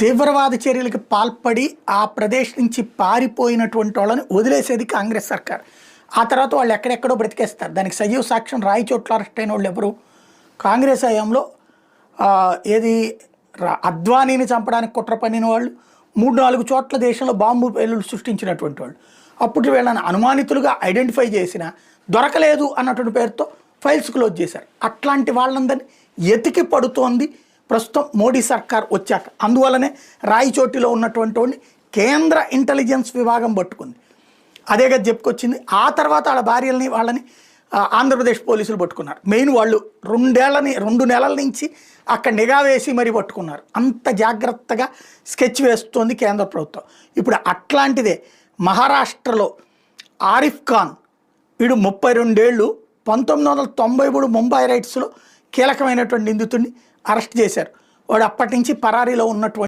తీవ్రవాద చర్యలకు పాల్పడి ఆ ప్రదేశ్ నుంచి పారిపోయినటువంటి వాళ్ళని వదిలేసేది కాంగ్రెస్ సర్కార్. ఆ తర్వాత వాళ్ళు ఎక్కడెక్కడో బ్రతికేస్తారు. దానికి సజీవ సాక్ష్యం రాయి చోట్ల అరెస్ట్ అయిన వాళ్ళు ఎవరు? కాంగ్రెస్ హయాంలో ఏది? అద్వానీని చంపడానికి కుట్ర పన్నిన వాళ్ళు. మూడు నాలుగు చోట్ల దేశంలో బాంబు పేలులు సృష్టించినటువంటి వాళ్ళు. అప్పుడు వీళ్ళని అనుమానితులుగా ఐడెంటిఫై చేసిన దొరకలేదు అన్నటువంటి పేరుతో ఫైల్స్ క్లోజ్ చేశారు. అట్లాంటి వాళ్ళందరినీ ఎతికి పడుతోంది ప్రస్తుతం మోడీ సర్కార్ వచ్చాక. అందువలనే రాయిచోటిలో ఉన్నటువంటి వాడిని కేంద్ర ఇంటెలిజెన్స్ విభాగం పట్టుకుంది. అదేగా చెప్పుకొచ్చింది. ఆ తర్వాత వాళ్ళ భార్యల్ని వాళ్ళని ఆంధ్రప్రదేశ్ పోలీసులు పట్టుకున్నారు. మెయిన్ వాళ్ళు రెండేళ్ళని రెండు నెలల నుంచి అక్కడ నిఘా వేసి మరీ పట్టుకున్నారు. అంత జాగ్రత్తగా స్కెచ్ వేస్తోంది కేంద్ర ప్రభుత్వం. ఇప్పుడు అట్లాంటిదే మహారాష్ట్రలో ఆరిఫ్ ఖాన్ వీడు ముప్పై రెండేళ్ళు పంతొమ్మిది వందల తొంభై మూడు ముంబై రైట్స్లో కీలకమైనటువంటి నిందితుడిని అరెస్ట్ చేశారు. వాడు అప్పటి నుంచి పరారీలో ఉన్నటువంటి